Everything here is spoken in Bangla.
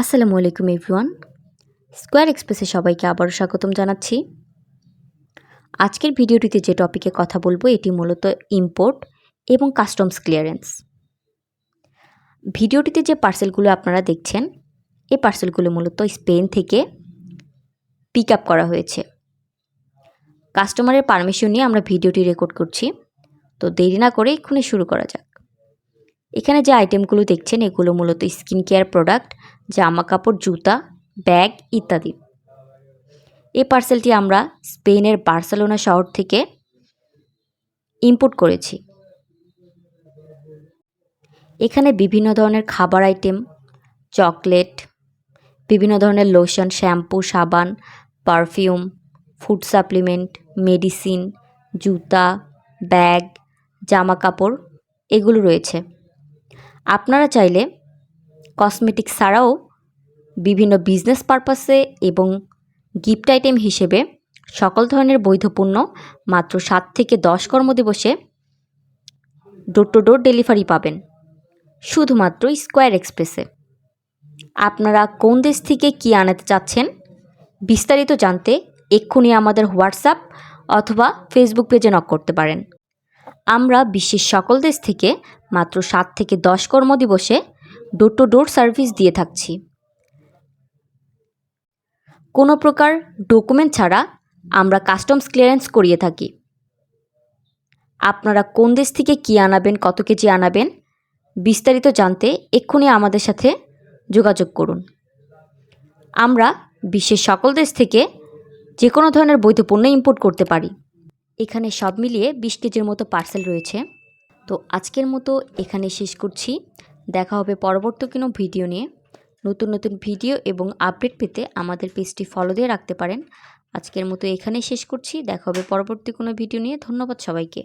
আসসালামু আলাইকুম এভরিওয়ান। স্কোয়ার এক্সপ্রেসে সবাইকে আবারও স্বাগতম জানাচ্ছি। আজকের ভিডিওটিতে যে টপিকে কথা বলব, এটি মূলত ইম্পোর্ট এবং কাস্টমস ক্লিয়ারেন্স ভিডিওটিতে যে পার্সেলগুলো আপনারা দেখছেন এই পার্সেলগুলো মূলত স্পেন থেকে পিক আপ করা হয়েছে। কাস্টমারের পারমিশন নিয়ে আমরা ভিডিওটি রেকর্ড করছি। তো দেরি না করে এক্ষুনি শুরু করা যাক। এখানে যে আইটেমগুলো দেখছেন, এগুলো মূলত স্কিন কেয়ার প্রোডাক্ট জামা কাপড়, জুতা ব্যাগ ইত্যাদি। এই পার্সেলটি আমরা স্পেনের বার্সেলোনা শহর থেকে ইম্পোর্ট করেছি। এখানে বিভিন্ন ধরনের খাবার আইটেম চকলেট বিভিন্ন ধরনের লোশন শ্যাম্পু সাবান পারফিউম ফুড সাপ্লিমেন্ট মেডিসিন জুতা ব্যাগ জামা কাপড়, এগুলো রয়েছে। আপনারা চাইলে কসমেটিক ছাড়াও বিভিন্ন বিজনেস পারপাসে এবং গিফট আইটেম হিসেবে সকল ধরনের বৈধ মাত্র সাত থেকে দশ কর্মদিবসে ডোর টু ডোর ডেলিভারি পাবেন, শুধুমাত্র স্কোয়ার এক্সপ্রেসে। আপনারা কোন দেশ থেকে কী আনাতে চাচ্ছেন বিস্তারিত জানতে এক্ষুনি আমাদের হোয়াটসঅ্যাপ অথবা ফেসবুক পেজে নক করতে পারেন। আমরা বিশ্বের সকল দেশ থেকে মাত্র সাত থেকে দশ কর্মদিবসে ডোর টু ডোর সার্ভিস দিয়ে থাকছি। কোনো প্রকার ডকুমেন্ট ছাড়া আমরা কাস্টমস ক্লিয়ারেন্স করিয়ে থাকি। আপনারা কোন দেশ থেকে কী আনাবেন, কত কেজি আনাবেন, বিস্তারিত জানতে এক্ষুনি আমাদের সাথে যোগাযোগ করুন। আমরা বিশ্বের সকল দেশ থেকে যে কোনো ধরনের বৈধ পণ্য ইম্পোর্ট করতে পারি। এখানে সব মিলিয়ে বিশ কেজির মতো পার্সেল রয়েছে। তো আজকের মতো এখানে শেষ করছি। দেখা হবে পরবর্তী কোনো ভিডিও নিয়ে। নতুন নতুন ভিডিও এবং আপডেট পেতে আমাদের পেজটি ফলো দিয়ে রাখতে পারেন। আজকের মতো এখানে শেষ করছি। দেখা হবে পরবর্তী কোনো ভিডিও নিয়ে। ধন্যবাদ সবাইকে।